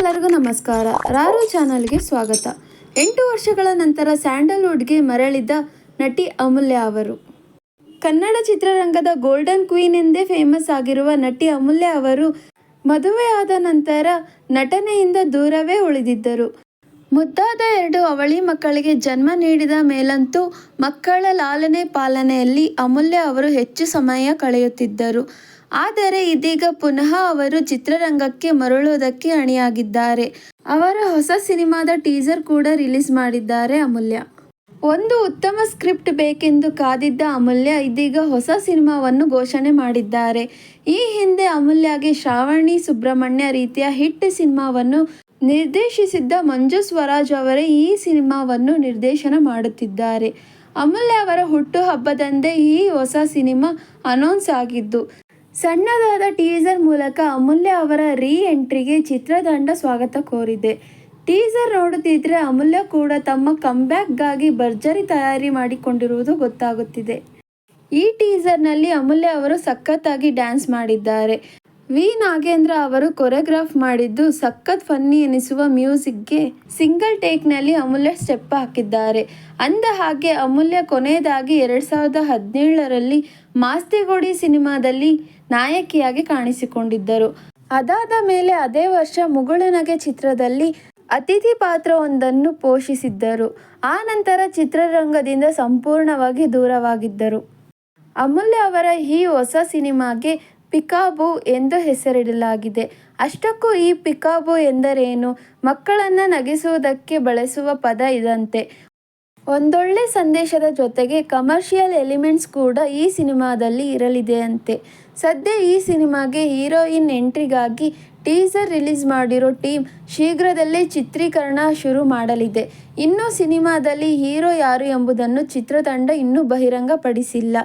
ಎಲ್ಲರಿಗೂ ನಮಸ್ಕಾರ. ರಾರು ಚಾನಲ್ಗೆ ಸ್ವಾಗತ. ಎಂಟು ವರ್ಷಗಳ ನಂತರ ಸ್ಯಾಂಡಲ್ವುಡ್ಗೆ ಮರಳಿದ ನಟಿ ಅಮೂಲ್ಯ ಅವರು. ಕನ್ನಡ ಚಿತ್ರರಂಗದ ಗೋಲ್ಡನ್ ಕ್ವೀನ್ ಎಂದೇ ಫೇಮಸ್ ಆಗಿರುವ ನಟಿ ಅಮೂಲ್ಯ ಅವರು ಮದುವೆಯಾದ ನಂತರ ನಟನೆಯಿಂದ ದೂರವೇ ಉಳಿದಿದ್ದರು. ಮುದ್ದಾದ ಎರಡು ಅವಳಿ ಮಕ್ಕಳಿಗೆ ಜನ್ಮ ನೀಡಿದ ಮೇಲಂತೂ ಮಕ್ಕಳ ಲಾಲನೆ ಪಾಲನೆಯಲ್ಲಿ ಅಮೂಲ್ಯ ಅವರು ಹೆಚ್ಚು ಸಮಯ ಕಳೆಯುತ್ತಿದ್ದರು. ಆದರೆ ಇದೀಗ ಪುನಃ ಅವರು ಚಿತ್ರರಂಗಕ್ಕೆ ಮರಳುವುದಕ್ಕೆ ಅಣಿಯಾಗಿದ್ದಾರೆ. ಅವರ ಹೊಸ ಸಿನಿಮಾದ ಟೀಸರ್ ಕೂಡ ರಿಲೀಸ್ ಮಾಡಿದ್ದಾರೆ ಅಮೂಲ್ಯ. ಒಂದು ಉತ್ತಮ ಸ್ಕ್ರಿಪ್ಟ್ ಬೇಕೆಂದು ಕಾದಿದ್ದ ಅಮೂಲ್ಯ ಇದೀಗ ಹೊಸ ಸಿನಿಮಾವನ್ನು ಘೋಷಣೆ ಮಾಡಿದ್ದಾರೆ. ಈ ಹಿಂದೆ ಅಮೂಲ್ಯಗೆ ಶ್ರಾವಣಿ ಸುಬ್ರಹ್ಮಣ್ಯ ರೀತಿಯ ಹಿಟ್ ಸಿನಿಮಾವನ್ನು ನಿರ್ದೇಶಿಸಿದ್ದ ಮಂಜು ಸ್ವರಾಜ್ ಅವರೇ ಈ ಸಿನಿಮಾವನ್ನು ನಿರ್ದೇಶನ ಮಾಡುತ್ತಿದ್ದಾರೆ. ಅಮೂಲ್ಯ ಅವರ ಹುಟ್ಟುಹಬ್ಬದಂದೇ ಈ ಹೊಸ ಸಿನಿಮಾ ಅನೌನ್ಸ್ ಆಗಿದ್ದು ಸಣ್ಣದಾದ ಟೀಸರ್ ಮೂಲಕ ಅಮೂಲ್ಯ ಅವರ ರೀ ಎಂಟ್ರಿಗೆ ಚಿತ್ರತಂಡ ಸ್ವಾಗತ ಕೋರಿದೆ. ಟೀಸರ್ ನೋಡುತ್ತಿದ್ರೆ ಅಮೂಲ್ಯ ಕೂಡ ತಮ್ಮ ಕಂಬ್ಯಾಕ್ಗಾಗಿ ಭರ್ಜರಿ ತಯಾರಿ ಮಾಡಿಕೊಂಡಿರುವುದು ಗೊತ್ತಾಗುತ್ತಿದೆ. ಈ ಟೀಸರ್ನಲ್ಲಿ ಅಮೂಲ್ಯ ಅವರು ಸಖತ್ತಾಗಿ ಡ್ಯಾನ್ಸ್ ಮಾಡಿದ್ದಾರೆ. ವಿ. ನಾಗೇಂದ್ರ ಅವರು ಕೊರಿಯೋಗ್ರಾಫ್ ಮಾಡಿದ್ದು ಸಖತ್ ಫನ್ನಿ ಎನಿಸುವ ಮ್ಯೂಸಿಕ್ಗೆ ಸಿಂಗಲ್ ಟೇಕ್ನಲ್ಲಿ ಅಮೂಲ್ಯ ಸ್ಟೆಪ್ ಹಾಕಿದ್ದಾರೆ. ಅಂದ ಹಾಗೆ ಅಮೂಲ್ಯ ಕೊನೆಯದಾಗಿ ಎರಡು ಸಾವಿರದ ಹದಿನೇಳರಲ್ಲಿ ಮಾಸ್ತಿಗೋಡಿ ಸಿನಿಮಾದಲ್ಲಿ ನಾಯಕಿಯಾಗಿ ಕಾಣಿಸಿಕೊಂಡಿದ್ದರು. ಅದಾದ ಮೇಲೆ ಅದೇ ವರ್ಷ ಮುಗುಳನಗೆ ಚಿತ್ರದಲ್ಲಿ ಅತಿಥಿ ಪಾತ್ರವೊಂದನ್ನು ಪೋಷಿಸಿದ್ದರು. ಆ ನಂತರ ಚಿತ್ರರಂಗದಿಂದ ಸಂಪೂರ್ಣವಾಗಿ ದೂರವಾಗಿದ್ದರು. ಅಮೂಲ್ಯ ಅವರ ಈ ಹೊಸ ಸಿನಿಮಾಗೆ ಪಿಕಾಬು ಎಂದು ಹೆಸರಿಡಲಾಗಿದೆ. ಅಷ್ಟಕ್ಕೂ ಈ ಪಿಕಾಬು ಎಂದರೇನು? ಮಕ್ಕಳನ್ನು ನಗಿಸುವುದಕ್ಕೆ ಬಳಸುವ ಪದ ಇದಂತೆ. ಒಂದೊಳ್ಳೆ ಸಂದೇಶದ ಜೊತೆಗೆ ಕಮರ್ಷಿಯಲ್ ಎಲಿಮೆಂಟ್ಸ್ ಕೂಡ ಈ ಸಿನಿಮಾದಲ್ಲಿ ಇರಲಿದೆ ಅಂತೆ ಸದ್ಯ ಈ ಸಿನಿಮಾಗೆ ಹೀರೋಯಿನ್ ಎಂಟ್ರಿಗಾಗಿ ಟೀಸರ್ ರಿಲೀಸ್ ಮಾಡಿರೋ ಟೀಮ್ ಶೀಘ್ರದಲ್ಲೇ ಚಿತ್ರೀಕರಣ ಶುರು ಮಾಡಲಿದೆ. ಇನ್ನೂ ಸಿನಿಮಾದಲ್ಲಿ ಹೀರೋ ಯಾರು ಎಂಬುದನ್ನು ಚಿತ್ರತಂಡ ಇನ್ನೂ ಬಹಿರಂಗಪಡಿಸಿಲ್ಲ.